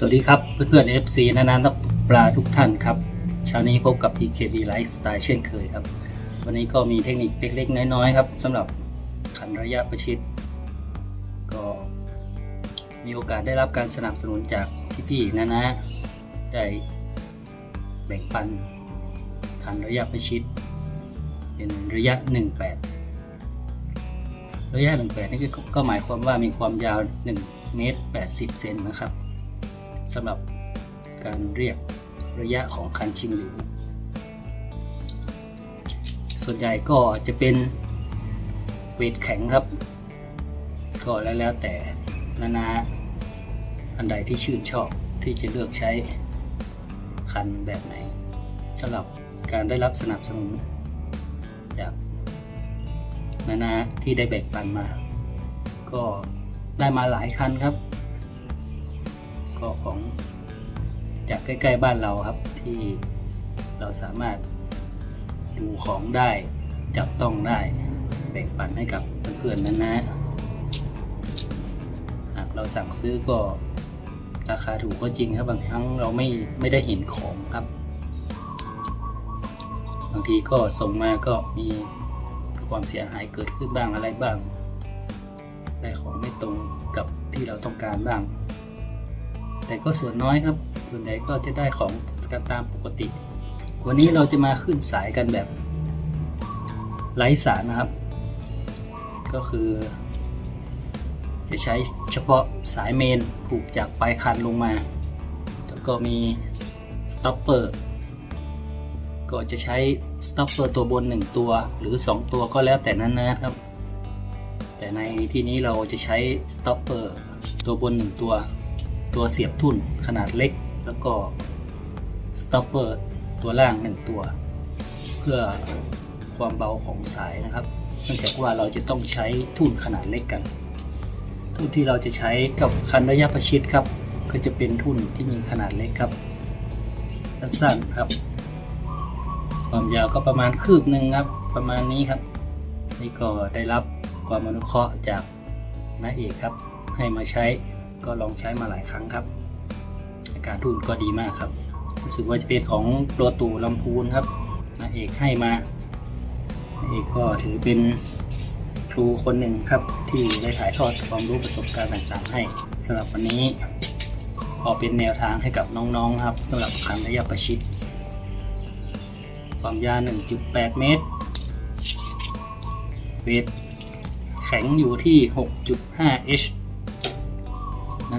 สวัสดีครับเพื่อนๆ FC นานานักปลาทุกท่านครับเช้านี้พบกับ PKB Lifestyle เช่นเคยครับ วันนี้ก็มีเทคนิคเล็กๆ น้อยๆ ครับสำหรับขันระยะประชิด ก็มีโอกาสได้รับการสนับสนุนจากพี่ๆนานาได้แบ่งปันขันระยะประชิด เป็นระยะ 18 ระยะ 18 นี่ก็ก็หมายความว่ามีความยาว 1 เมตร 80 เซนนะครับ สำหรับการเรียกระยะของคันชิงหลิวส่วนใหญ่ก็จะเป็นเวทแข็งครับ ก็แล้วแล้วแต่นานาอันใดที่ชื่นชอบที่จะเลือกใช้คันแบบไหนสำหรับการได้รับสนับสนุนจากนานาที่ได้แบ่งปันมา ก็ได้มาหลายคันครับ ก็ของจากใกล้ ๆ บ้านเราครับที่เราสามารถดูของได้จับต้องได้แบ่งปันให้กับเพื่อนๆนั้นนะหากเราสั่งซื้อก็ราคาถูกก็จริงครับบางครั้งเราไม่ไม่ได้เห็นของครับ บางทีก็ส่งมาก็มีความเสียหายเกิดขึ้นบ้างอะไรบ้าง ได้ของไม่ตรงกับที่เราต้องการบ้าง แต่ก็ส่วนน้อยครับ ส่วนใหญ่ก็จะได้ของกันตามปกติ วันนี้เราจะมาขึ้นสายกันแบบไร้สารนะครับ ก็คือ จะใช้เฉพาะสายเมนผูกจากปลายคันลงมา แล้วก็มีสต็อปเปอร์ก็จะใช้สต็อปเปอร์ตัวบน 1 ตัวหรือ 2 ตัวก็แล้วแต่นั้นนะครับ แต่ในที่นี้เราจะใช้สต็อปเปอร์ตัวบน 1 ตัว ตัวเสียบทุ่นขนาดเล็ก แล้วก็สต็อปเปอร์ตัวล่าง1ตัว เพื่อความเบาของสายนะครับเนื่องจากว่าเราจะต้องใช้ทุ่นขนาดเล็กกัน ทุ่นที่เราจะใช้กับคันระยะประชิดครับ ก็จะเป็นทุ่นที่มีขนาดเล็กครับ สั้นๆครับ ความยาวก็ประมาณคืบหนึ่งครับ ประมาณนี้ครับ นี่ก็ได้รับความอนุเคราะห์จากน้าเอกครับ ให้มาใช้ ก็ลองใช้มาหลายครั้งครับ อาการทุนก็ดีมากครับ รู้สึกว่าจะเป็นของตัวตู่ลำพูนครับนาเอกให้มานาเอกก็ถือเป็นครูคนหนึ่งครับ ที่ได้ถ่ายทอดความรู้ประสบการณ์ต่างๆ ให้สำหรับวันนี้พอเป็นแนวทางให้กับน้องๆครับสำหรับคันระยะประชิดความยาว 1.8 เมตร เวทแข็งอยู่ที่ 6.5 h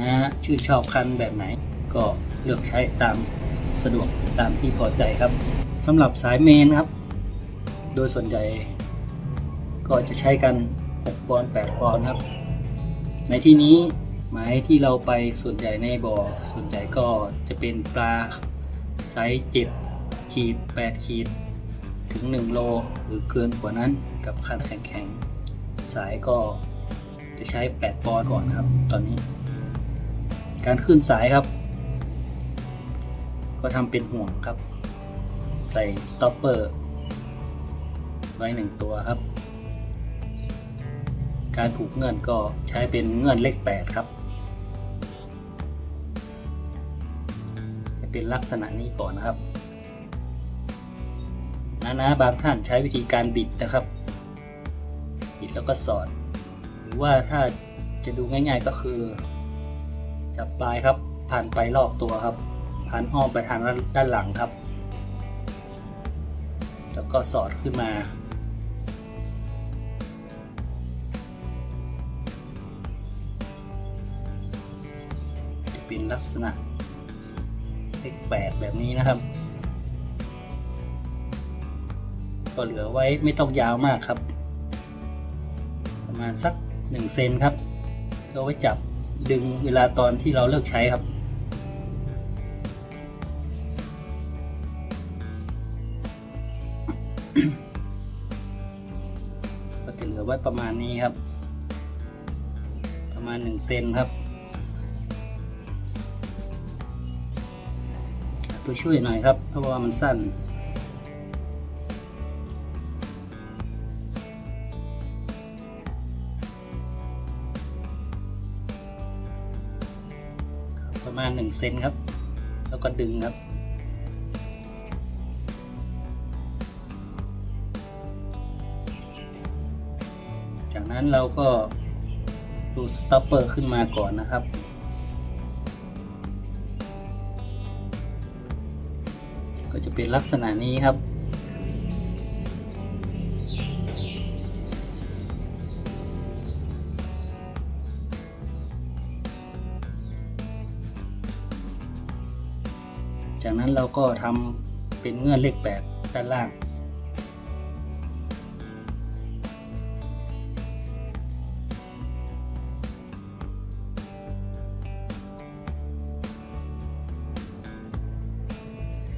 นะชื่นชอบคันแบบไหน ก็เลือกใช้ตามสะดวกตามที่พอใจครับสำหรับสายเมนครับ โดยส่วนใหญ่ ก็จะใช้กัน6ปอนด์8ปอนด์ครับ ในที่นี้หมายที่เราไปส่วนใหญ่ในบ่อส่วนใหญ่ก็จะเป็นปลาไซส์7ขีด8ขีด ถึง 1 โลหรือเกินกว่านั้นกับคันแข็งๆ สายก็จะใช้ 8 ปอนด์ก่อนครับ ตอนนี้ การขึ้นสายครับ ก็ทำเป็นห่วงครับ ใส่สต็อปเปอร์ไว้1ตัวครับ การผูกเงื่อนก็ใช้เป็นเงื่อนเลข 8 ครับเป็นลักษณะนี้ก่อนนะครับนะนะบางท่านใช้วิธีการบิดนะครับ บิดแล้วก็สอด หรือว่าถ้าจะดูง่าย ๆก็คือ จับปลายครับ ผ่านไปรอบตัวครับ ผ่านอ้อมไปทางด้านหลังครับ แล้วก็สอดขึ้นมา จะเป็นลักษณะเลขแปดแบบนี้นะครับ ก็เหลือไว้ไม่ต้องยาวมากครับ ประมาณสัก1เซนครับก็ไว้จับ ดึงเวลาตอนที่เราเลิกใช้ครับ ก็จะเหลือไว้ประมาณนี้ครับ ประมาณ 1 เซนครับ ตัวช่วยหน่อยครับ เพราะว่ามันสั้น มาณ1เซนครับ แล้วก็ดึงครับ จากนั้นเราก็ดูสต็อปเปอร์ขึ้นมาก่อนนะครับก็จะเป็นลักษณะนี้ครับ จากนั้นเราก็ทำเป็นเงื่อนเลขแปดด้านล่าง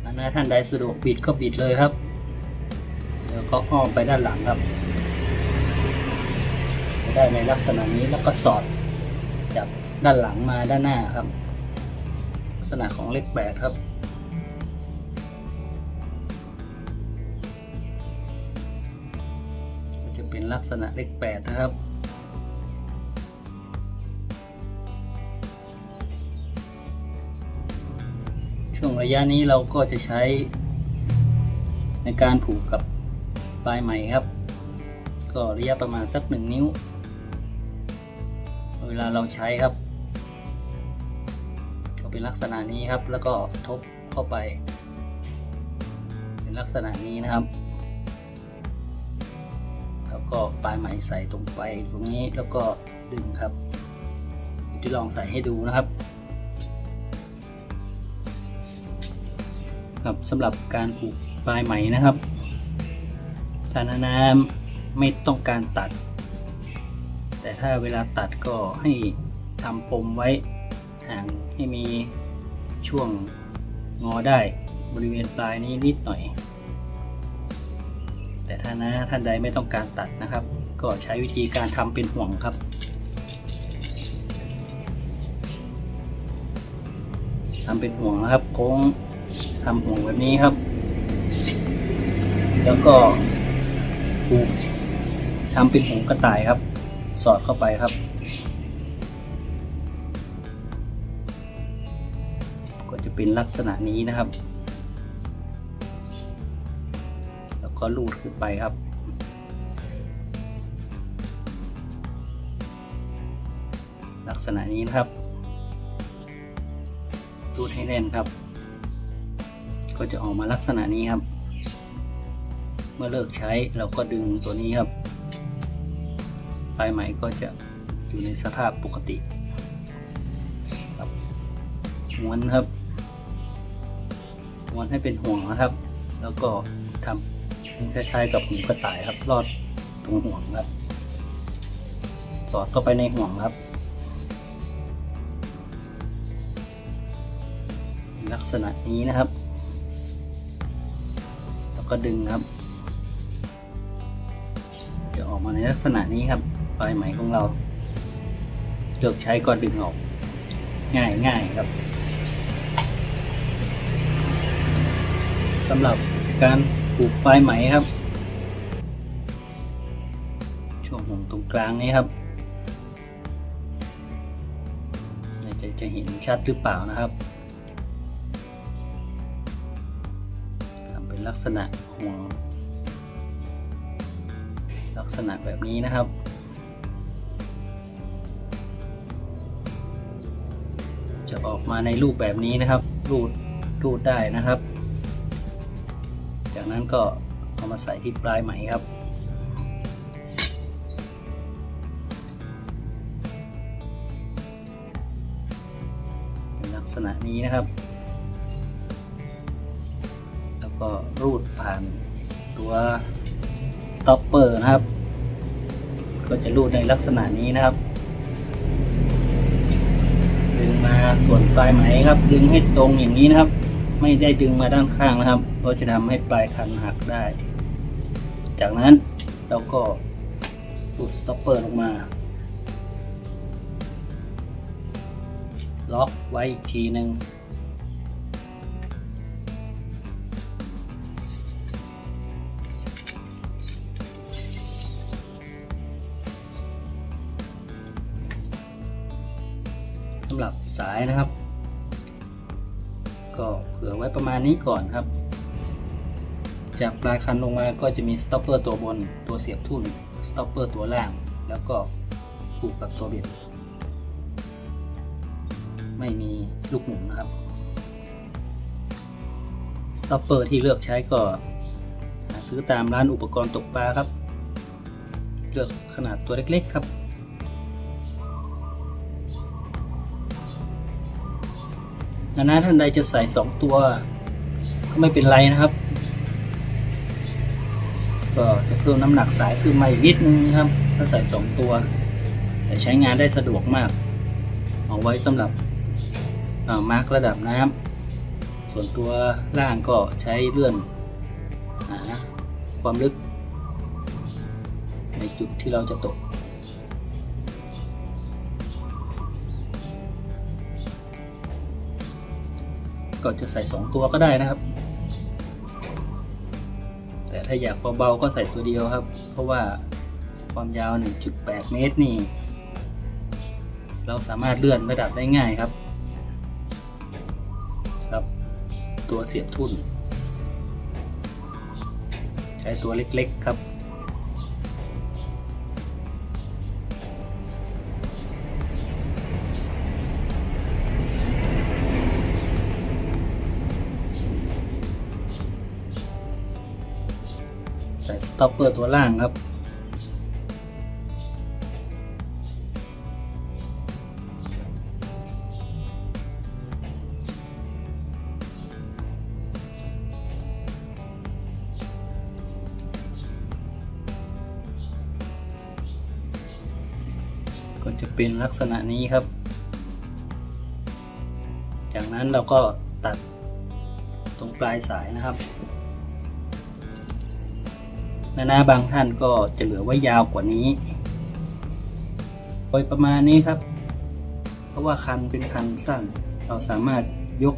อันนะท่านใดสะดวกบิดก็บิดเลยครับ แล้วก็อ้อมไปด้านหลังครับ ได้ในลักษณะนี้แล้วก็สอดจากด้านหลังมาด้านหน้าครับ ลักษณะของเลขแปดครับ ลักษณะเลขแปดนะครับ ช่วงระยะนี้เราก็จะใช้ในการผูกกับปลายไหมครับ ก็ระยะประมาณสักหนึ่งนิ้ว เวลาเราใช้ครับ ก็เป็นลักษณะนี้ครับแล้วก็ทบเข้าไป เป็นลักษณะนี้นะครับ ก็ปลายไหมใส่ตรงไปตรงนี้แล้วก็ดึงครับจะลองใส่ให้ดูนะครับ ครับสำหรับการผูกปลายไหมนะครับถ้านานาไม่ต้องการตัด แต่ถ้าเวลาตัดก็ให้ทำปมไว้ห่างให้มีช่วงงอได้บริเวณปลายนี้นิดหน่อย แต่ถ้านะท่านใดไม่ต้องการตัดนะครับ ก็ใช้วิธีการทำเป็นห่วงครับทำเป็นห่วงนะครับ โค้งทำห่วงแบบนี้ครับ แล้วก็ผูกทำเป็นหูกระต่ายครับ สอดเข้าไปครับ ก็จะเป็นลักษณะนี้นะครับ ก็ลูดขึ้นไปครับ ลักษณะนี้นะครับรูดให้แน่นครับ ก็จะออกมาลักษณะนี้ครับ เมื่อเลิกใช้เราก็ดึงตัวนี้ครับ ปลายไหมก็จะอยู่ในสภาพปกติครับม้วนครับม้วนให้เป็นห่วงนะครับ แล้วก็ทำ คล้ายๆกับหูกระต่ายครับ รอดตรงห่วงครับ สอดเข้าไปในห่วงครับ ลักษณะนี้นะครับ แล้วก็ดึงครับ จะออกมาในลักษณะนี้ครับปลายไหมของเราเลือกใช้ก็ดึงออก ง่ายง่ายครับสำหรับการ ปลูกปลายไหมครับ ช่วงห่วงตรงกลางนี้ครับจะจะเห็นชัดหรือเปล่านะครับทำเป็นลักษณะห่วงลักษณะแบบนี้นะครับจะออกมาในรูปแบบนี้นะครับ รูดรูดได้นะครับ จากนั้นก็เอามาใส่ที่ปลายไหมครับ เป็นลักษณะนี้นะครับ แล้วก็รูดผ่านตัวต็อปเปอร์นะครับ ก็จะรูดในลักษณะนี้นะครับดึงมาส่วนปลายไหมครับ ดึงให้ตรงอย่างนี้นะครับ ไม่ได้ดึงมาด้านข้างนะครับเพราะจะทำให้ปลายคันหักได้ จากนั้นเราก็รูดสต็อปเปอร์ลงมา ล็อกไว้อีกทีหนึ่งสำหรับสายนะครับ ก็เผื่อไว้ประมาณนี้ก่อนครับ จากปลายคันลงมาก็จะมีสต็อปเปอร์ตัวบนตัวเสียบทุ่นสต็อปเปอร์ตัวล่าง แล้วก็ผูกกับตัวเบ็ดไม่มีลูกหมุนนะครับสต็อปเปอร์ที่เลือกใช้ก็หาซื้อตามร้านอุปกรณ์ตกปลาครับ เลือกขนาดตัวเล็กๆครับ ดังนานท่านใดจะใส่ 2 ตัว ก็ไม่เป็นไรนะครับ ก็จะเพิ่มน้ำหนักสายขึ้นมาอีกนิดนึงครับ ถ้าใส่ 2 ตัว แต่ใช้งานได้สะดวกมาก เอาไว้สำหรับมาร์กระดับน้ำส่วนตัวล่างก็ใช้เลื่อนหาความลึก ในจุดที่เราจะตก ก็จะใส่ 2 ตัวก็ได้นะครับ แต่ถ้าอยากเบาๆก็ใส่ตัวเดียวครับ เพราะว่าความยาว 1.8 เมตรนี่ เราสามารถเลื่อนระดับได้ง่ายครับ ครับ ตัวเสียบทุ่น ใช้ตัวเล็กๆครับ ท็อปเปอร์ตัวล่างครับ ก็จะเป็นลักษณะนี้ครับ จากนั้นเราก็ตัดตรงปลายสายนะครับ นานาบางท่านก็จะเหลือไว้ยาวกว่านี้โดยประมาณนี้ครับ เพราะว่าคันเป็นคันสั้น เราสามารถยก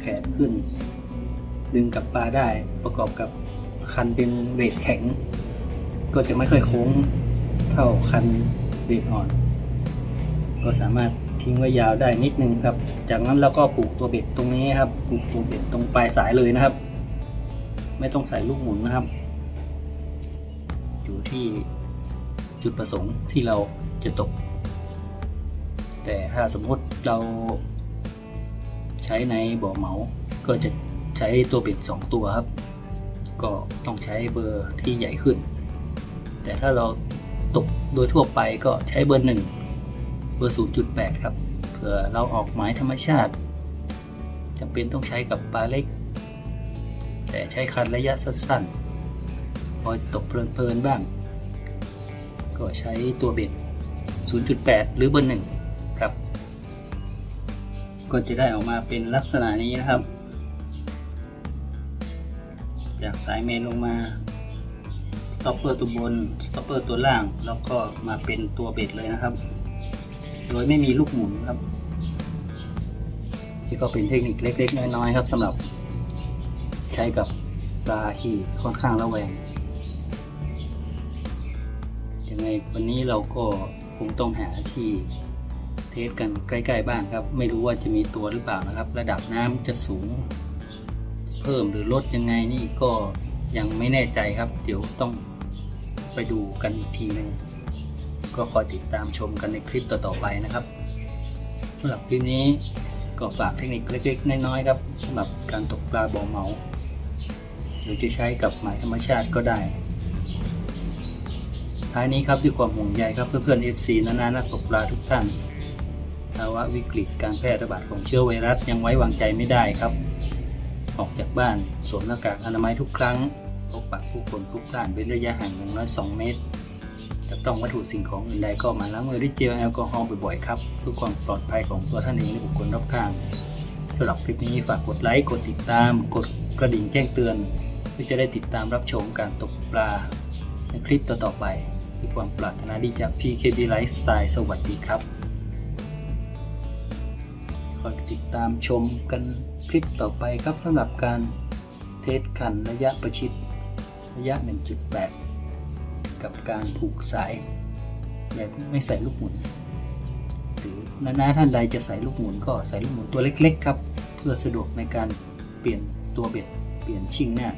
แขนขึ้น ดึงกับปลาได้ประกอบกับคันเป็นเวทแข็ง ก็จะไม่ค่อยโค้งเท่าคันเวทอ่อน ก็สามารถทิ้งไว้ยาวได้นิดนึงครับ จากนั้นเราก็ผูกตัวเบ็ดตรงนี้ครับผูกตัวเบ็ดตรงปลายสายเลยนะครับ ไม่ต้องใส่ลูกหมุนนะครับ ที่จุดประสงค์ที่เราจะตก แต่ถ้าสมมติเราใช้ในบ่อเหมา ก็จะใช้ตัวเบ็ด2ตัวครับ ก็ต้องใช้เบอร์ที่ใหญ่ขึ้น แต่ถ้าเราตกโดยทั่วไปก็ใช้เบอร์1เบอร์ 0.8 ครับ เผื่อเราออกหมายธรรมชาติจำเป็นต้องใช้กับปลาเล็ก แต่ใช้คันระยะสั้นๆ พอตกเพลินๆบ้าง ก็ใช้ตัวเบ็ด 0.8 หรือเบอร์1ครับ ก็จะได้ออกมาเป็นลักษณะนี้นะครับ จากสายเมนลงมาสต็อปเปอร์ตัวบนสต็อปเปอร์ตัวล่าง แล้วก็มาเป็นตัวเบ็ดเลยนะครับ โดยไม่มีลูกหมุนครับที่ก็เป็นเทคนิคเล็กๆ น้อยๆครับสำหรับใช้กับปลาที่ค่อนข้างระแวง ยังไงวันนี้เราก็คงต้องหาที่เทสกันใกล้ๆบ้านครับ ไม่รู้ว่าจะมีตัวหรือเปล่านะครับ ระดับน้ำจะสูง เพิ่มหรือลดยังไงนี่ก็ยังไม่แน่ใจครับ เดี๋ยวต้องไปดูกันอีกทีหนึงก็คอยติดตามชมกันในคลิปต่อๆไปนะครับสำหรับคลิปนี้ก็ฝากเทคนิคเล็กๆน้อยๆครับสำหรับการตกปลาบ่อเหมา หรือจะใช้กับหมายธรรมชาติก็ได้ ท้ายนี้ครับด้วยความห่วงใยครับเพื่อนๆ FC นานานักตกปลาทุกท่านภาวะวิกฤตการแพร่ระบาดของเชื้อไวรัสยังไว้วางใจไม่ได้ครับ ออกจากบ้านสวมหน้ากากอนามัยทุกครั้งพบปะผู้คนทุกท่านเป็นระยะห่างอย่างน้อย 2 เมตรจะต้องวัตถุสิ่งของอื่นใดก็มาล้างมือด้วยเจลแอลกอฮอล์บ่อยๆครับเพื่อความปลอดภัยของตัวท่านเองและบุคคลรอบข้างสำหรับคลิปนี้ฝากกดไลค์กดติดตาม กดกระดิ่งแจ้งเตือน เพื่อจะได้ติดตามรับชมการตกปลาในคลิปต่อๆไป ด้วยความปรารถนาดีจาก PKB Lifestyle สวัสดีครับ คอยติดตามชมกันคลิปต่อไปครับสำหรับการเทสขันระยะประชิดระยะ 1.8 กับการผูกสายแบบไม่ใส่ลูกหมุน หรือนานาท่านใดจะใส่ลูกหมุนก็ใส่ลูกหมุนตัวเล็กๆครับ เพื่อพื่อสะดวกในการเปลี่ยนตัวเบ็ดเปลี่ยนชิ่งหน้า